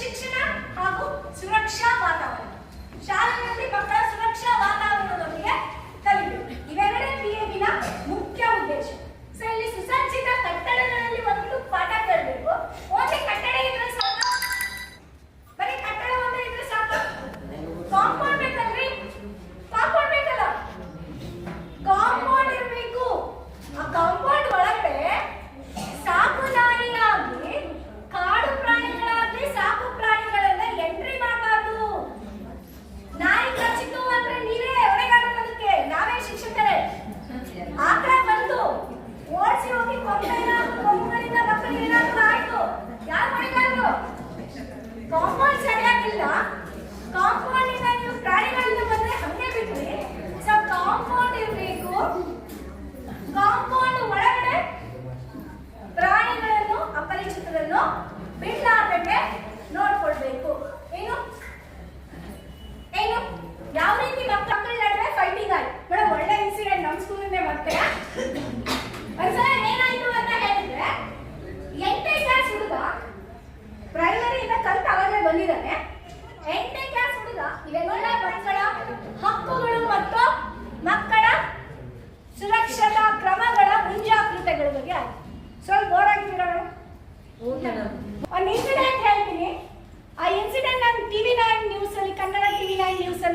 ಶಿಕ್ಷಣ ಹಾಗೂ ಸುರಕ್ಷಾ ವಾತಾವರಣ. ಶಾಲೆಗಳಲ್ಲಿ ಮಕ್ಕಳ ಸುರಕ್ಷಾ ವಾತಾವರಣದೊಂದಿಗೆ ಕಲಿಬೇಕು ಇವೆರಡೇ ಪಿಎಬಿನ ಮುಖ್ಯ ಉದ್ದೇಶ. ಸೊ ಇಲ್ಲಿ ಸುಸಜ್ಜಿತ ಕಟ್ಟಡಗಳಲ್ಲಿ ಒಂದು ಪಾಠ ಕಲಿಬೇಕು ಓನ್ಲಿ ಕಟ್ಟಡ ಇದ್ರೆ ಸಾಕು. ಬರೀ ಕಟ್ಟಡ ಒಂದೇ ಇದ್ರೆ ಸಾಕು ಬೇಕಲ್ರಿ ಕಾಂಪೌಂಡ್ ಬೇಕಲ್ಲ ಕಾಂಪೌಂಡ್ ಇರಬೇಕು ಆ ಕಾಂಪೌಂಡ್ ಒಳಗಡೆ ಸಾಕು ನಾಯಿಯಾಗಿ ಕಾಡು ಪ್ರಾಣಿಗಳಾಗ್ಲಿ ಸಾಕು ಪ್ರಾಣಿಗಳನ್ನ ಎಂಟ್ರಿ ಮಾಡಬಾರ್ದು ನಾಯಿ ಕಚ್ಚಿತು ಅಂದ್ರೆ ನೀವೇ ಹೊಣೆಗಾರರು ಅದಕ್ಕೆ ನಾವೇ ಶಿಕ್ಷಕರೇ ಆಕಳ ಬಂದು ಓಡಿಸಿ ಹೋಗಿ ಕೊಂಬೆನ ಕೊಂಬುಗಳಿಂದ ಮಕ್ಕಳಿಗೆ ಏನಾದ್ರು ಆಯ್ತು ಯಾರು ಹೊಣೆಗಾರರು ಕಾಂಪೌಂಡ್ ಸರಿಯಾಗಿಲ್ಲ. ಕಾಂಪೌಂಡ್ ಇಂದ ನೀವು ಪ್ರಾಣಿಗಳನ್ನ ಬಂದ್ರೆ ಹಂಗೆ ಬಿಟ್ರಿ ಸೊ ಕಾಂಪೌಂಡ್ ಇರಬೇಕು. ಕಾಂಪೌಂಡ್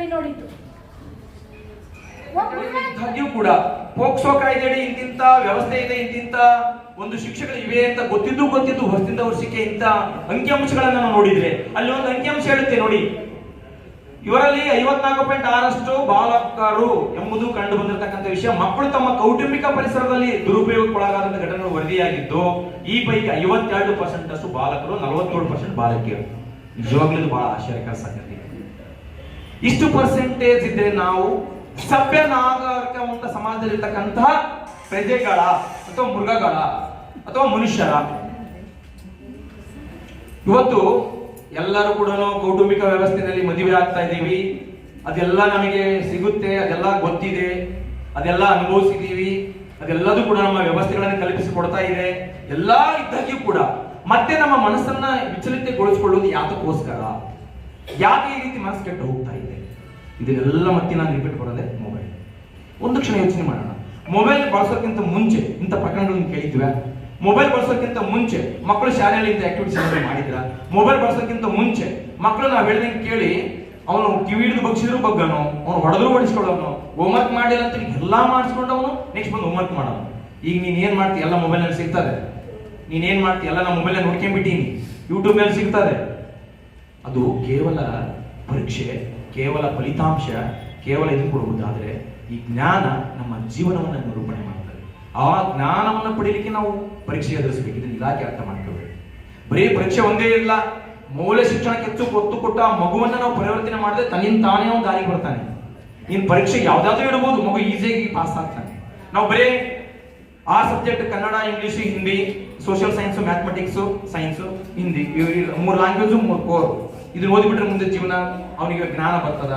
ಅಲ್ಲಿ ನೋಡಿದ್ದು. ಒಬ್ಬ ಕೂಡ ಪೋಕ್ಸೋ ಕಾಯ್ದೆಯಡಿ ಇಂತಿಂತ ವ್ಯವಸ್ಥೆ ಇದೆ ಇಂತಿಂತ ಒಂದು ಶಿಕ್ಷಕರು ಇವೆ ಅಂತ ಗೊತ್ತಿದ್ದು ಗೊತ್ತಿದ್ದು ವರ್ಷದಿಂದ ವರ್ಷಕ್ಕೆ ಇಂತ ಅಂಕಿಅಂಶಗಳನ್ನ ನಾವು ನೋಡಿದ್ರೆ ಅಲ್ಲಿ ಒಂದು ಅಂಕಿಅಂಶ ಹೇಳುತ್ತೆ ನೋಡಿ. ಇವರಲ್ಲಿ ಐವತ್ನಾಲ್ಕು ಪಾಯಿಂಟ್ ಆರಷ್ಟು ಬಾಲಕರು ಎಂಬುದು ಕಂಡು ಬಂದಿರತಕ್ಕಂಥ ವಿಷಯ. ಮಕ್ಕಳು ತಮ್ಮ ಕೌಟುಂಬಿಕ ಪರಿಸರದಲ್ಲಿ ದುರುಪಯೋಗಕ್ಕೊಳಗಾದಂತ ಘಟನೆಗಳು ವರದಿಯಾಗಿದ್ದು ಈ ಪೈಕಿ ಐವತ್ತೆರಡು ಪರ್ಸೆಂಟ್ ಅಷ್ಟು ಬಾಲಕರು ನಲವತ್ತೇಳು ಪರ್ಸೆಂಟ್ ಬಾಲಕಿಯರು. ನಿಜವಾಗ್ಲೂ ಬಹಳ ಆಶ್ಚರ್ಯಕರ ಸಂಗತಿ. ಇಷ್ಟು ಪರ್ಸೆಂಟೇಜ್ ಇದ್ರೆ ನಾವು ಸಭ್ಯ ನಾಗರಿಕವಂತ ಸಮಾಜದಲ್ಲಿರ್ತಕ್ಕಂತಹ ಪ್ರಜೆಗಳ ಅಥವಾ ಮೃಗಗಳ ಅಥವಾ ಮನುಷ್ಯರ. ಇವತ್ತು ಎಲ್ಲರೂ ಕೂಡ ಕೌಟುಂಬಿಕ ವ್ಯವಸ್ಥೆಯಲ್ಲಿ ಮದುವೆ ಆಗ್ತಾ ಇದ್ದೀವಿ. ಅದೆಲ್ಲ ನಮಗೆ ಸಿಗುತ್ತೆ, ಅದೆಲ್ಲ ಗೊತ್ತಿದೆ, ಅದೆಲ್ಲ ಅನುಭವಿಸಿದೀವಿ ಅದೆಲ್ಲದೂ ಕೂಡ ನಮ್ಮ ವ್ಯವಸ್ಥೆಗಳನ್ನು ಕಲ್ಪಿಸಿಕೊಡ್ತಾ ಇದೆ. ಎಲ್ಲ ಇದ್ದಾಗ್ಯೂ ಕೂಡ ಮತ್ತೆ ನಮ್ಮ ಮನಸ್ಸನ್ನ ವಿಚಲಿತಗೊಳಿಸಿಕೊಳ್ಳುವುದು ಯಾತಕ್ಕೋಸ್ಕರ? ಯಾಕೆ ಈ ರೀತಿ ಮನಸ್ಸು ಕೆಟ್ಟು ಹೋಗ್ತಾ ಇದೆ? ಇದನ್ನೆಲ್ಲ ಮತ್ತೆ ನಾನು ರಿಪೀಟ್ ಬರೋದೇ ಮೊಬೈಲ್ ಒಂದು ಕ್ಷಣ ಯೋಚನೆ ಮಾಡೋಣ. ಮೊಬೈಲ್ ಬಳಸೋಕ್ಕಿಂತ ಮುಂಚೆ, ಇಂಥ ಪ್ರಕರಣಗಳನ್ನು ಕೇಳಿದ್ವಿ ಮೊಬೈಲ್ ಬಳಸೋಕ್ಕಿಂತ ಮುಂಚೆ ಮಕ್ಕಳು ಶಾಲೆಯಲ್ಲಿ ಇಂಥ ಆಕ್ಟಿವಿಟೀಸ್ ಮಾಡಿದ್ರ ಮೊಬೈಲ್ ಬಳಸೋಕ್ಕಿಂತ ಮುಂಚೆ ಮಕ್ಕಳು ನಾವು ಹೇಳಿದಂಗೆ ಕೇಳಿ, ಅವನು ಕಿವಿ ಹಿಡಿದು ಬಗ್ಸಿದ್ರು ಬಗ್ಗನು, ಅವನು ಹೊಡೆದ್ರು ಹೊಡಿಸ್ಕೊಳ್ಳೋನು ಹೋಮ್ವರ್ಕ್ ಮಾಡಿಲ್ಲ ಅಂತ ಎಲ್ಲ ಮಾಡಿಸ್ಕೊಂಡು ಅವನು ನೆಕ್ಸ್ಟ್ ಬಂದು ಹೋಮ್ವರ್ಕ್ ಮಾಡೋನು. ಈಗ ನೀನು ಏನು ಮಾಡ್ತಿ? ಎಲ್ಲ ಮೊಬೈಲ್ನಲ್ಲಿ ಸಿಗ್ತದೆ. ನೀನ್ ಏನ್ ಮಾಡ್ತಿ? ಎಲ್ಲ ನಮ್ಮ ಮೊಬೈಲ್ ನೋಡ್ಕೊಂಡ್ಬಿಟ್ಟೀನಿ. ಯೂಟ್ಯೂಬ್ನಲ್ಲಿ ಸಿಗ್ತದೆ. ಅದು ಕೇವಲ ಪರೀಕ್ಷೆ. ಕೇವಲ ಫಲಿತಾಂಶ ಕೇವಲ ಇದು ಕೊಡುವುದಾದರೆ ಈ ಜ್ಞಾನ ನಮ್ಮ ಜೀವನವನ್ನು ನಿರೂಪಣೆ ಮಾಡ್ತದೆ ಆ ಜ್ಞಾನವನ್ನು ಪಡೀಲಿಕ್ಕೆ ನಾವು ಪರೀಕ್ಷೆ ಎದುರಿಸಬೇಕು. ಇದನ್ನು ಇಲಾಖೆ ಅರ್ಥ ಮಾಡ್ಕೋಬೇಕು ಬರೀ ಪರೀಕ್ಷೆ ಒಂದೇ ಇಲ್ಲ, ಮೌಲ್ಯ ಶಿಕ್ಷಣಕ್ಕೆ ಹೆಚ್ಚು ಒತ್ತು ಕೊಟ್ಟ ಮಗುವನ್ನ ನಾವು ಪರಿವರ್ತನೆ ಮಾಡಿದ್ರೆ ತನ್ನಿಂದ ತಾನೇ ಒಂದು ದಾರಿಗೆ ಬರ್ತಾನೆ. ಇನ್ ಪರೀಕ್ಷೆ ಯಾವುದಾದ್ರೂ ಇಡಬಹುದು ಮಗು ಈಸಿಯಾಗಿ ಪಾಸ್ ಆಗ್ತಾನೆ. ನಾವು ಬರೀ ಆ subject, Kannada, English, Hindi social science mathematics science Hindi ಮೂರು ಲ್ಯಾಂಗ್ವೇಜ್ ಮೂರು ಕೋರ್ ಇದನ್ನ ಓದಿಬಿಟ್ರೆ ಮುಂದೆ ಜೀವನ ಅವನಿಗೆ ಜ್ಞಾನ ಬರ್ತದ?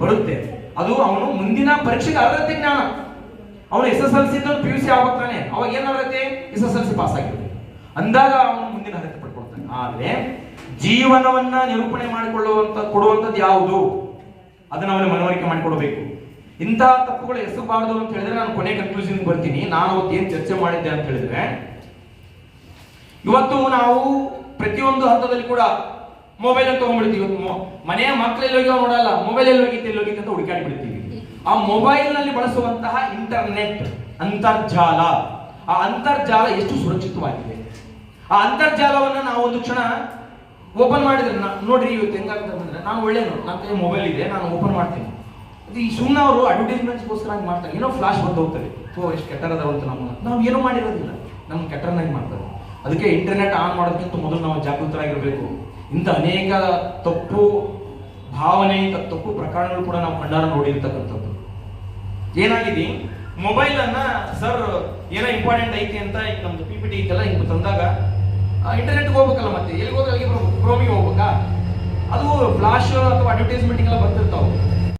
ಬರುತ್ತೆ. ಅದು ಅವನು ಮುಂದಿನ ಪರೀಕ್ಷೆಗೆ ಅರ್ಹತೆ ಜ್ಞಾನ. ಅವನು S S L C P U C ಆಗ್ತಾನೆ ಅವಾಗ ಏನ್ ಅರ್ಹತೆ? S S L C pass ಆಗಿರುತ್ತೆ ಅಂದಾಗ ಅವನು ಮುಂದಿನ ಅರ್ಹತೆ ಪಡ್ಕೊಳ್ತಾನೆ. ಆದ್ರೆ ಜೀವನವನ್ನ ನಿರೂಪಣೆ ಮಾಡಿಕೊಳ್ಳುವಂತ ಕೊಡುವಂತದ್ದು ಯಾವುದು? ಅದನ್ನ ಅವನು ಮನವರಿಕೆ ಮಾಡಿಕೊಡ್ಬೇಕು. ಇಂತಹ ತಪ್ಪುಗಳು ಎಸಗಬಾರದು ಅಂತ ಹೇಳಿದ್ರೆ ನಾನು ಕೊನೆ ಕನ್ಕ್ಲೂಷನ್ ಬರ್ತೀನಿ. ನಾನು ಅವತ್ತು ಏನ್ ಚರ್ಚೆ ಮಾಡಿದ್ದೆ ಅಂತ ಹೇಳಿದ್ರೆ, ಇವತ್ತು ನಾವು ಪ್ರತಿಯೊಂದು ಹಂತದಲ್ಲಿ ಕೂಡ ಮೊಬೈಲ್ ಅಂತ ತಗೊಂಡ್ಬಿಡ್ತೀವಿ. ಮನೆಯ ಮಕ್ಕಳೆಲ್ಲ ಹೋಗಿ ನೋಡಲ್ಲ ಮೊಬೈಲ್ ಎಲ್ಲಿ ಹೋಗಿತ್ತು ಎಲ್ಲಿ ಹೋಗಿತ್ತು ಅಂತ ಹುಡುಕಾಡಿ ಬಿಡ್ತೀವಿ. ಆ ಮೊಬೈಲ್ನಲ್ಲಿ ಬಳಸುವಂತಹ ಇಂಟರ್ನೆಟ್ ಅಂತರ್ಜಾಲ. ಆ ಅಂತರ್ಜಾಲ ಎಷ್ಟು ಸುರಕ್ಷಿತವಾಗಿದೆ. ಆ ಅಂತರ್ಜಾಲವನ್ನ ನಾವು ಒಂದು ಕ್ಷಣ ಓಪನ್ ಮಾಡಿದ್ರೆ ನೋಡ್ರಿ, ಇವತ್ತು ಹೆಂಗಾಗುತ್ತೆ ಅಂದ್ರೆ ನಾನು ಒಳ್ಳೇನು ನನ್ನ ಕೈ ಮೊಬೈಲ್ ಇದೆ, ನಾನು ಓಪನ್ ಮಾಡ್ತೀನಿ. ಅದು ಈ ಸುಮ್ಮನೆ ಅವರು ಅಡ್ವರ್ಟೈಸ್ಮೆಂಟ್ಸ್ಗೋಸ್ಕರ ಹಂಗೆ ಮಾಡ್ತಾರೆ. ಏನೋ ಫ್ಲಾಶ್ ಬಂದು ಹೋಗ್ತಾರೆ ಓ, ಎಷ್ಟು ಕೆಟ್ಟರದ ಅಂತ ನಮ್ಮ ನಾವು ಏನೂ ಮಾಡಿರೋದಿಲ್ಲ. ನಮ್ಮ ಕೆಟ್ಟರನ್ನಾಗಿ ಮಾಡ್ತಾರೆ. ಅದಕ್ಕೆ ಇಂಟರ್ನೆಟ್ ಆನ್ ಮಾಡೋದಕ್ಕಿಂತ ಮೊದಲು ನಾವು ಜಾಗೃತರಾಗಿರ್ಬೇಕು. ಇಂಥ ಅನೇಕ ತಪ್ಪು ಭಾವನೆ, ಇಂಥ ತಪ್ಪು ಪ್ರಕರಣಗಳು ಕೂಡ ನಾವು ಕಣ್ಣಾರ ನೋಡಿರ್ತಕ್ಕಂಥದ್ದು. ಏನಾಗಿದೆ? ಮೊಬೈಲ್ ಅನ್ನ, ಸರ್, ಏನೋ ಇಂಪಾರ್ಟೆಂಟ್ ಐತಿ ಅಂತ ಈಗ ನಮ್ದು ಪಿ ಪಿ ಟಿ ಐತಲ್ಲ, ಹಿಂಗೆ ತಂದಾಗ ಇಂಟರ್ನೆಟ್ಗೆ ಹೋಗ್ಬೇಕಲ್ಲ ಮತ್ತೆ? ಎಲ್ಲಿ ಹೋದ್ರೆ ಅಲ್ಲಿಗೆ ಕ್ರೋಮಿಗೆ ಹೋಗ್ಬೇಕಾ? ಅದು ಫ್ಲಾಶ್ ಅಥವಾ ಅಡ್ವರ್ಟೈಸ್ಮೆಂಟ್ ಎಲ್ಲ ಬರ್ತಿರ್ತಾವೆ.